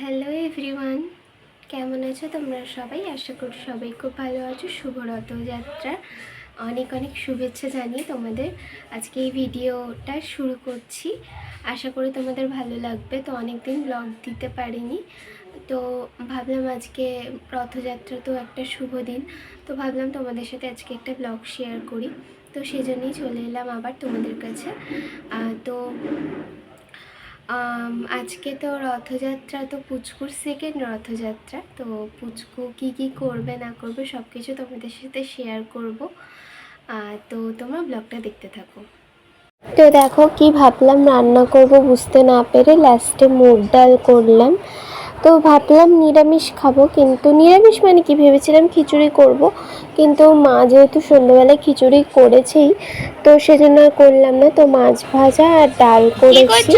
Hello everyone কেমন আছো তোমরা সবাই? আশা করি সবাই খুব ভালো আছো। শুভ রথযাত্রা অনেক অনেক শুভেচ্ছা জানিয়ে তোমাদের আজকে এই ভিডিওটা শুরু করছি। আশা করি তোমাদের ভালো লাগবে। তো অনেক দিন ব্লগ দিতে পারিনি। তো ভাবলাম আজকে রথযাত্রা তো একটা শুভ দিন। তো ভাবলাম তোমাদের সাথে আজকে একটা ব্লগ শেয়ার করি। তো সেজন্যই চলে এলাম আবার তোমাদের কাছে। তো আজকে তো রথযাত্রা, তো পুচকুর সেকেন্ড রথযাত্রা, তো পুচকু কি কি করবে, না করবে সব কিছু তোমাদের সাথে শেয়ার করব। তো তোমরা ব্লগটা দেখতে থাকো। তো দেখো কি ভাবলাম, রান্না করব বুঝতে না পেরে লাস্টে মুগ ডাল করলাম। তো ভাবলাম নিরামিষ খাব কিন্তু নিরামিষ মানে কি ভেবেছিলাম খিচুড়ি করব কিন্তু মা যেহেতু সন্ধ্যাবেলায় খিচুড়ি করেছেই তো সেজন্য আর করলাম না। তো মাছ ভাজা আর ডাল করেছি।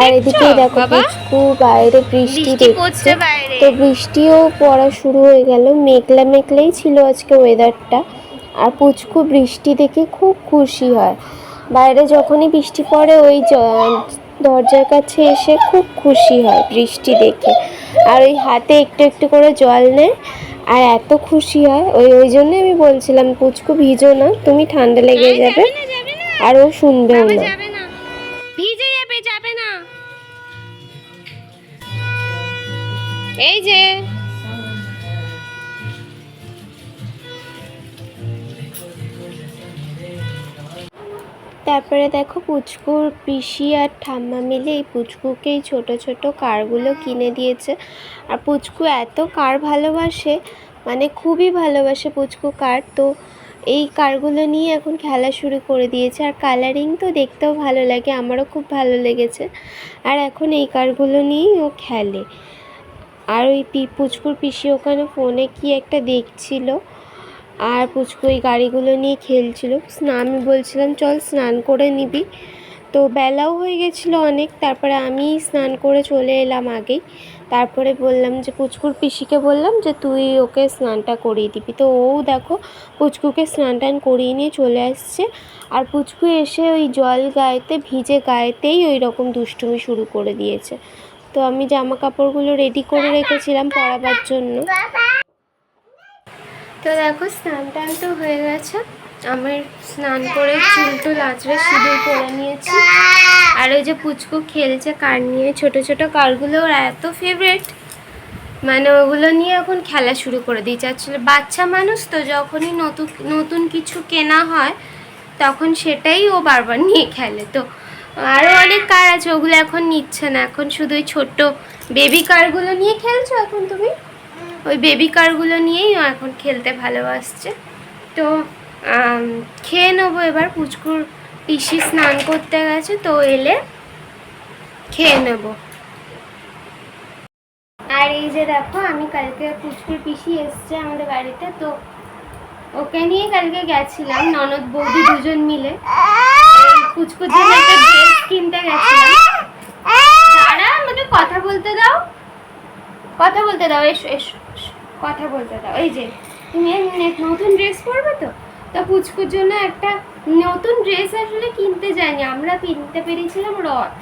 আর এদিকে দেখো পুচকু বাইরে বৃষ্টি দেখছে। তো বৃষ্টিও পড়া শুরু হয়ে গেল। মেঘলা মেঘলাই ছিল আজকে ওয়েদারটা আর পুচকু বৃষ্টি দেখে খুব খুশি হয়। বাইরে যখনই বৃষ্টি পড়ে ওই দরজার কাছে এসে খুব খুশি হয় বৃষ্টি দেখে। আর ওই হাতে একটু একটু করে জল নেয় আর এত খুশি হয় ওই ওই জন্য আমি বলছিলাম পুচকু ভিজো না তুমি ঠান্ডা লেগে যাবে আর ও শুনবেও না। যাবে না। ভিজে যাবে যাবে না। এই যে তারপরে দেখো পুচকুর পিসি আর ঠাম্মা মিলে এই পুচকুকে এই ছোটো ছোটো কারগুলো কিনে দিয়েছে। আর পুচকু এত কার ভালোবাসে মানে খুবই ভালোবাসে পুচকু কার। তো এই কারগুলো নিয়ে এখন খেলা শুরু করে দিয়েছে। আর কালারিং তো দেখতেও ভালো লাগে, আমারও খুব ভালো লেগেছে। আর এখন এই কারগুলো নিয়েই ও খেলে। আর ওই পুচকুর পিসি ওখানে ফোনে কি একটা দেখছিল। আর পুচকু এই গাড়িগুলো নিয়ে খেলছিল। আমি বলছিলাম, চল স্নান করে নিবি। তো বেলাও হয়ে গেছিল অনেক, তারপরে আমি স্নান করে চলে এলাম আগেই। তারপরে বললাম যে, পুচকুর পিসিকে বললাম যে, তুই ওকে স্নানটা করিয়ে দিবি। তো ও দেখো, পুচকুকে স্নান টান করিয়ে নিয়ে চলে আসছে। আর পুচকু এসে ওই জল গায়েতে, ভিজে গায়েতেই ওই রকম দুষ্টুমি শুরু করে দিয়েছে। তো আমি জামা কাপড়গুলো রেডি করে রেখেছিলাম পরাবার জন্য। তো দেখো, স্নান টান তো হয়ে গেছে। আমার স্নান করে চুল টুল আঁচড়ে সিঁদুর করে নিয়েছি। আর ওই যে পুচকু খেলছে কার নিয়ে, ছোট ছোট কারগুলো ওর এত ফেভারেট মানে ওগুলো নিয়ে এখন খেলা শুরু করে দিয়েছে। আসলে বাচ্চা মানুষ তো যখনই নতুন নতুন কিছু কেনা হয়, তখন সেটাই ও বারবার নিয়ে খেলে। তো আরও অনেক কার আছে, ওগুলো এখন নিচ্ছে না। এখন শুধু ওই ছোট্ট বেবি কারগুলো নিয়ে খেলছো এখন তুমি? ওই বেবি কারগুলো নিয়েই ও এখন খেলতে ভালোবাসছে। তো খেয়ে নেব এবার। পুচকুর পিসি স্নান করতে গেছে, তো এলে খেয়ে নেব। আর এই যে দেখো, আমি কালকে পুচকুর পিসি এসছে আমাদের বাড়িতে, তো ওকে নিয়ে কালকে গেছিলাম, ননদ বৌদি দুজন মিলে। পুচকুর জন্য একটা ড্রেস কিনতে গেছিলাম। দাঁড়া, আমাকে কথা বলতে দাও। কথা বলতে দাও, এসো এসো। কথা বলতে দাও। এই যে, তুমি নতুন ড্রেস পরবে তো? তো পুচকুর জন্য একটা নতুন ড্রেস আসলে কিনতে যাইনি আমরা কিনতে পেরেছিলাম রথ।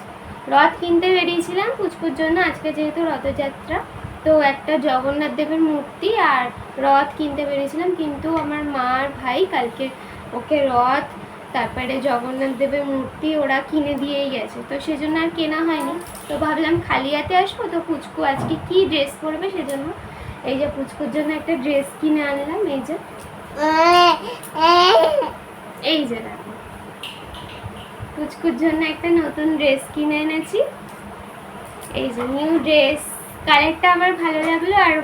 রথ কিনতে বেরিয়েছিলাম পুচকুর জন্য। আজকে যেহেতু রথযাত্রা, তো একটা জগন্নাথ দেবের মূর্তি আর রথ কিনতে পেরেছিলাম কিন্তু আমার মা আর ভাই কালকে ওকে রথ তারপরে জগন্নাথ দেবের মূর্তি ওরা কিনে দিয়েই গেছে। তো সেজন্য আর কেনা হয়নি। তো ভাবলাম খালি হাতে আসব, তো পুচকু আজকে কি ড্রেস পরবে সেজন্য? এই যে পুচকুর জন্য একটা ড্রেস কিনে আনলাম, এই যে। এই যে দেখো। পুচকুর জন্য একটা নতুন ড্রেস কিনে এনেছি। এই যে নিউ ড্রেস কালারটা আমার ভালো লাগল আর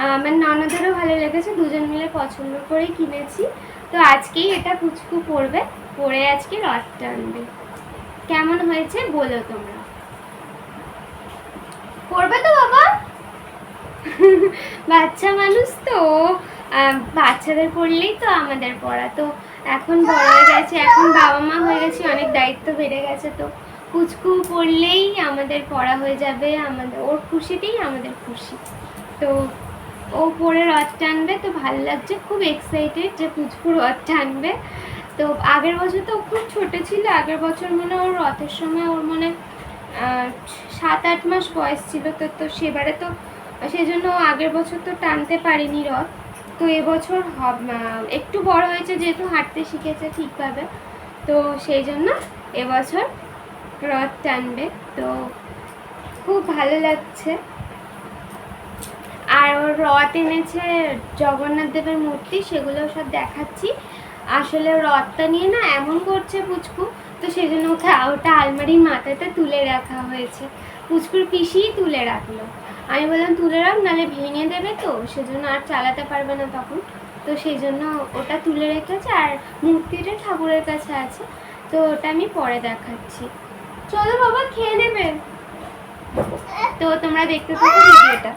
আমার ননদেরও ভালো লেগেছে, দুজন মিলে পছন্দ করেই কিনেছি। তো আজকেই এটা পুচকু পরবে, পরে আজকে রথ টানবে কেমন হয়েছে বলো তোমরা। পরবে তো বাবা। বাচ্চা মানুষ তো। বাচ্চাদের পড়লেই তো আমাদের পড়া। তো এখন বড় হয়ে গেছে, এখন বাবা মা হয়ে গেছে, অনেক দায়িত্ব বেড়ে গেছে তো। কুচকু পড়লেই আমাদের পড়া হয়ে যাবে, আমাদের, ওর খুশিতেই আমাদের খুশি। তো ও পরে রথ টানবে তো ভালো লাগছে, খুব এক্সাইটেড যে পুচকু রথ টানবে তো আগের বছর তো খুব ছোট ছিল, আগের বছর মনে ওর রথের সময় ওর মনে সাত আট মাস বয়স ছিল, তো তো সেবারে তো সেই জন্য আগের বছর তো টানতে পারিনি রথ। তো এবছর একটু বড় হয়েছে, যেহেতু হাঁটতে শিখেছে ঠিকভাবে, তো সেই জন্য এবছর রথ টানবে। তো খুব ভালো লাগছে। আর ওর রথ এনেছে জগন্নাথ দেবের মূর্তি, সেগুলো সব দেখাচ্ছি। আসলে রথটা নিয়ে না এমন করছে পুচকু, তো সেই জন্য ওকে ওটা আলমারির মাথাতে তুলে রাখা হয়েছে। পুচকুর পিসিই তুলে রাখল। আমি বললাম, তুলে রাখ, নাহলে ভেঙে দেবে তো, সেজন্য আর চালাতে পারবে না তখন। তো সেই জন্য ওটা তুলে রেখেছে আর মূর্তিটা ঠাকুরের কাছে আছে। তো ওটা আমি পরে দেখাচ্ছি। চলো বাবা, খেয়ে নেবে। তো তোমরা দেখতে থাকো ভিডিওটা।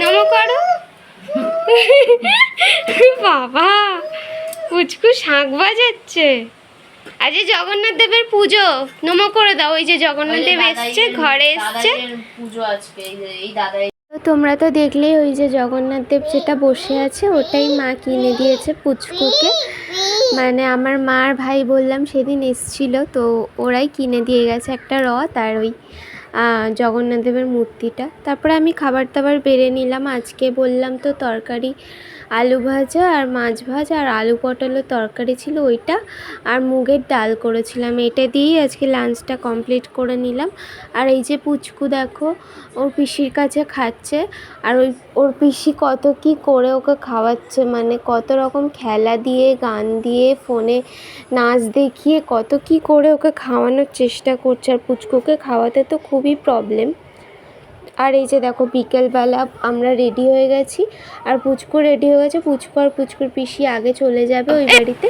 নম করো বাবা পুচকু শাঁখ বাজাচ্ছে। আজ জগন্নাথ দেবের পুজো। নম করে দাও ওই যে জগন্নাথ দেব এসছে ঘরে এসছে। পুজো আজকে এই দাদাই তো তোমরা তো দেখলেই ওই যে জগন্নাথ দেব যেটা বসে আছে ওটাই মা কিনে দিয়েছে পুচকুকে। মানে আমার মার ভাই বললাম সেদিন এসছিল তো ওরাই কিনে দিয়ে গেছে একটা রথ আর ওই জগন্নাথ দেবের মূর্তিটা। তারপরে আমি খাবার দাবার বেড়ে নিলাম। আজকে বললাম তো তরকারি, আলু ভাজা আর মাছ ভাজা আর আলু পটলের তরকারি ছিল ওইটা আর মুগের ডাল করেছিলাম। এটা দিয়েই আজকে লাঞ্চটা কমপ্লিট করে নিলাম। আর এই যে পুচকু দেখো, ওর পিসির কাছে খাচ্ছে। আর ওই ওর পিসি কত কি করে ওকে খাওয়াচ্ছে মানে কত রকম খেলা দিয়ে গান দিয়ে ফোনে নাচ দেখিয়ে কত কি করে ওকে খাওয়ানোর চেষ্টা করছে। আর পুচকুকে খাওয়াতে তো খুবই প্রবলেম আর এই যে দেখো বিকেলবেলা আমরা রেডি হয়ে গেছি। আর পুচকু রেডি হয়ে গেছে। পুচকু আর পুচকুর পিসি আগে চলে যাবে ওই বাড়িতে।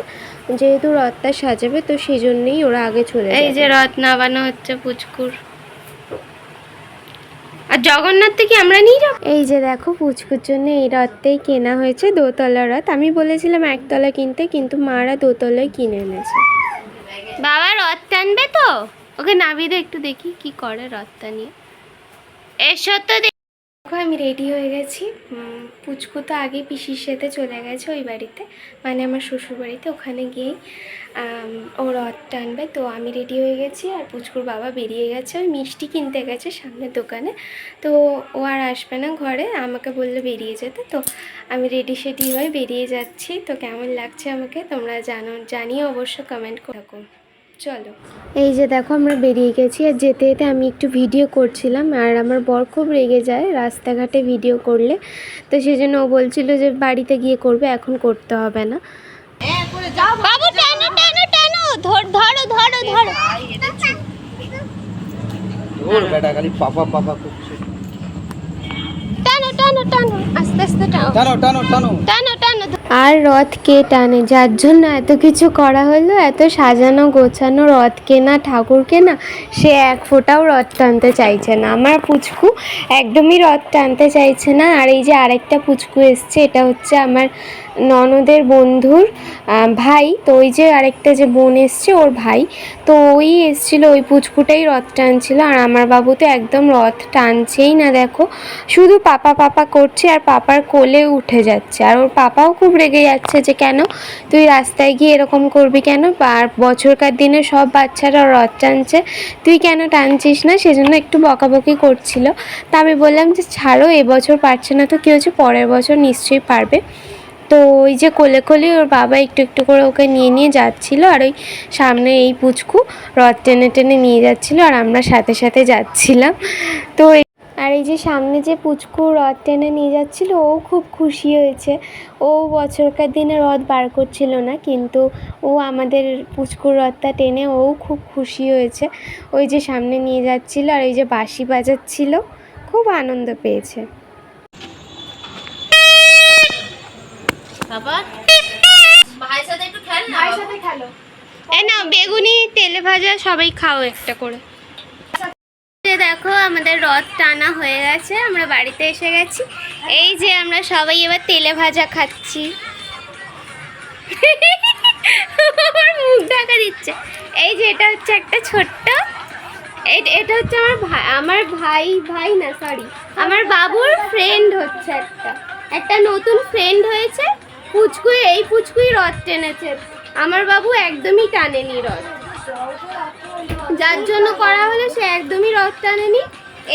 যেহেতু রথটা সাজাবে তো সেই জন্যেই ওরা আগে চলে এই যে রথ নামানো হচ্ছে পুচকুর। আর জগন্নাথ থেকে আমরা নিয়ে যাব। এই যে দেখো পুচকুর জন্য এই রথটাই কেনা হয়েছে দোতলা রথ। আমি বলেছিলাম একতলা কিনতে কিন্তু মারা দোতলায় কিনে এনেছে। বাবা রথ টানবে তো? ওকে নাবিদে একটু দেখি কি করে রথটা নিয়ে। এসো তো দেখো, আমি রেডি হয়ে গেছি। পুচকু তো আগে পিসির সাথে চলে গেছে ওই বাড়িতে। মানে আমার শ্বশুর বাড়িতে, ওখানে গিয়েই ও রথ টানবে। তো আমি রেডি হয়ে গেছি আর পুচকুর বাবা বেরিয়ে গেছে। ওই মিষ্টি কিনতে গেছে সামনের দোকানে। তো ও আর আসবে না ঘরে, আমাকে বলল বেরিয়ে যেতে। তো আমি রেডি সেডি হয়ে বেরিয়ে যাচ্ছি। তো কেমন লাগছে আমাকে তোমরা জানো জানিয়ে অবশ্য কমেন্ট করে চলো। এই যে দেখো আমরা বেরিয়ে গেছি আর যেতে যেতে আমি একটু ভিডিও করছিলাম আর আমার বর খুব রেগে যায় রাস্তাঘাটে ভিডিও করলে। তো সেই জন্য ও বলছিল যে বাড়িতে গিয়ে করবে এখন করতে হবে না। বাবু টানো টানো টানো ধর ধরো ধরো ধরো। ওর বেটা খালি পাপা পাপা করছে। টানো টানো টানো আস্তে আস্তে টানো টানো। টানো টানো টানো। টানো আর রথ কে টানে? যার জন্য এত কিছু করা হলো, এত সাজানো গোছানো রথ কেনা ঠাকুর কেনা সে এক ফোঁটাও রথ টানতে চাইছে না। আমার পুচকু একদমই রথ টানতে চাইছে না। আর এই যে আরেকটা পুচকু এসছে, এটা হচ্ছে আমার ননদের বন্ধুর ভাই, তো ওই যে আরেকটা যে বোন এসছে, ওর ভাই, তো ওই এসছিল, ওই পুচকুটাই রথ টানছিল, আর আমার বাবু তো একদম রথ টানছেই না, দেখো। শুধু পাপা পাপা করছে, আর পাপার কোলে উঠে যাচ্ছে। আর ওর পাপাও খুব রেগে যাচ্ছে যে, কেন? তুই রাস্তায় গিয়ে এরকম করবি কেন? আর বছরকার দিনে সব বাচ্চারা রথ টানছে। তুই কেন টানছিস না? সেজন্য একটু বকাবকি করছিল। তা আমি বললাম যে, ছাড়ো, এবছর পারছে না তো, কী হচ্ছে পরের বছর নিশ্চয়ই পারবে। তো ওই যে কোলে কোলে ওর বাবা একটু একটু করে ওকে নিয়ে নিয়ে যাচ্ছিল আর ওই সামনে এই পুচকু রথ টেনে টেনে নিয়ে যাচ্ছিল আর আমরা সাথে সাথে যাচ্ছিলাম। তো আর এই যে সামনে যে পুচকু রথ টেনে নিয়ে যাচ্ছিল, ও খুব খুশি হয়েছে। ও বছরকার দিনে রথ বার করছিল না, কিন্তু ও আমাদের পুচকুর রথটা টেনে ও খুব খুশি হয়েছে। ওই যে সামনে নিয়ে যাচ্ছিল আর এই যে বাঁশি বাজাচ্ছিল, খুব আনন্দ পেয়েছে। বাবা ভাইয়ের সাথে একটু খেল না বাবা। এ না বেগুনি তেলে ভাজা সবাই খাও একটা করে। দেখো আমাদের রথ টানা হয়ে গেছে আমরা বাড়িতে এসে গেছি। এই যে আমরা সবাই এবার তেলে ভাজা খাচ্ছি। আমার মুখ ঢাকা দিচ্ছে। এই যে এটা হচ্ছে একটা ছোট্ট এই- এটা হচ্ছে আমার ভাই আমার ভাই ভাই না সরি আমার বাবুর ফ্রেন্ড হচ্ছে একটা। একটা নতুন ফ্রেন্ড হয়েছে। পুচকুই এই পুচকুই রথ টেনেছে। আমার বাবু একদমই টানেনি রথ। যার জন্য করা হলো সে একদমই রথ টানেনি,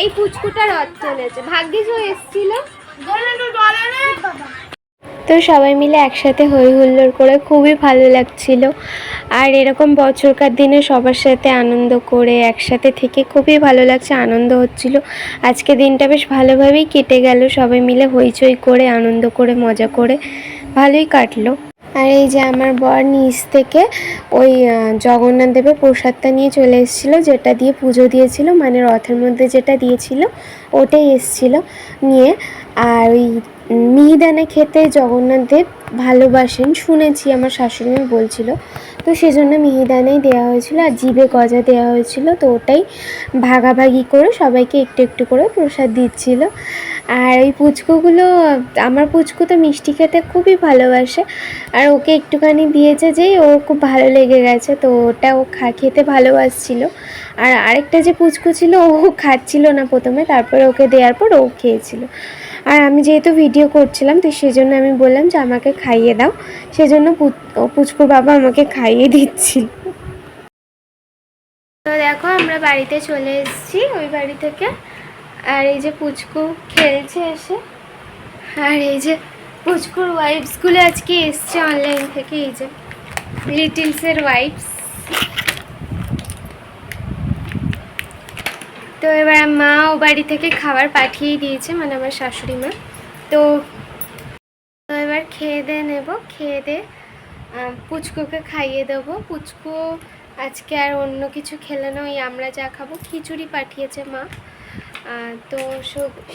এই পুচকুটা রথ টেনেছে। ভাগ্যিস ও এসছিল। তো সবাই মিলে একসাথে হই হুল্লোড় করে খুবই ভালো লাগছিল। আর এরকম বছরকার দিনে সবার সাথে আনন্দ করে একসাথে থেকে খুবই ভালো লাগছে, আনন্দ হচ্ছিল। আজকে দিনটা বেশ ভালোভাবেই কেটে গেল। সবাই মিলে হইচই করে, আনন্দ করে, মজা করে। ভালোই কাটলো। আর এই যে আমার বর নিচ থেকে ওই জগন্নাথ দেবের প্রসাদটা নিয়ে চলে এসেছিল, যেটা দিয়ে পুজো দিয়েছিল মানে রথের মধ্যে যেটা দিয়েছিল, ওটাই এসছিল নিয়ে। আর ওই মিহিদানা খেতে জগন্নাথ দেব ভালোবাসেন, শুনেছি আমার শাশুড়ি বলছিল। তো সেজন্য মিহিদানাই দেওয়া হয়েছিল আর জিভে গজা দেওয়া হয়েছিল, তো ওটাই ভাগাভাগি করে সবাইকে একটু একটু করে প্রসাদ দিচ্ছিল। আর ওই পুচকুগুলো, আমার পুচকু তো মিষ্টি খেতে খুবই ভালোবাসে, আর ওকে একটুখানি দিয়েছে যেই ও খুব ভালো লেগে গেছে, তো ওটা ও খা, খেতে ভালোবাসছিল। আর আরেকটা যে পুচকু ছিল, ও খাচ্ছিল না প্রথমে, তারপরে ওকে দেওয়ার পর ও খেয়েছিল। আর আমি যেহেতু ভিডিও করছিলাম, তো সেজন্য আমি বললাম যে আমাকে খাইয়ে দাও। সেজন্য পুচকুর বাবা আমাকে খাইয়ে দিচ্ছিল। তো দেখো আমরা বাড়িতে চলে এসেছি, ওই বাড়ি থেকে। আর এই যে পুচকু খেলছে এসে। আর এই যে পুচকুর ওয়াইফসগুলো আজকে এসছে অনলাইন থেকে, এই যে লিটিলসের ওয়াইফস তো এবার মা ও বাড়ি থেকে খাবার পাঠিয়ে দিয়েছে মানে আমার শাশুড়ি মা। তো তো এবার খেয়ে দিয়ে নেব, খেয়ে দিয়ে পুচকুকে খাইয়ে দেবো। পুচকু আজকে আর অন্য কিছু খেলে না, ওই আমরা যা খাব, খিচুড়ি পাঠিয়েছে মা। তো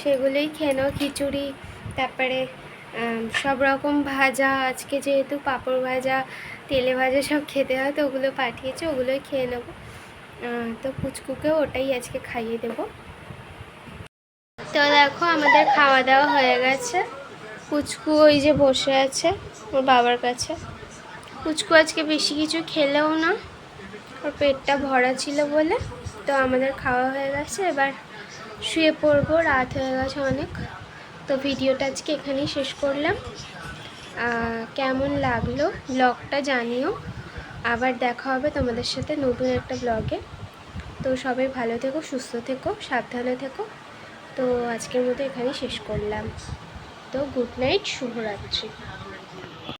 সেগুলোই খেয়ে নাও, খিচুড়ি, তারপরে সব রকম ভাজা, আজকে যেহেতু পাঁপড় ভাজা, তেলে ভাজা সব খেতে হয়, তো ওগুলো পাঠিয়েছে, ওগুলোই খেয়ে নেব। তো পুচকুকেও ওটাই আজকে খাইয়ে দেবো। তো দেখো আমাদের খাওয়া দাওয়া হয়ে গেছে। পুচকু ওই যে বসে আছে, ওর বাবার কাছে। পুচকু আজকে বেশি কিছু খেলেও না, ওর পেটটা ভরা ছিল বলে। তো আমাদের খাওয়া হয়ে গেছে, এবার শুয়ে পড়ব, রাত হয়ে গেছে অনেক। তো ভিডিওটা আজকে এখানেই শেষ করলাম। কেমন লাগল? ব্লগটা জানিও। আবার দেখা হবে তোমাদের সাথে নতুন একটা ব্লগে তো সবাই ভালো থেকো, সুস্থ থেকো, সাবধানে থেকো। তো আজকের মতো এখানেই শেষ করলাম। তো গুড নাইট শুভরাত্রি।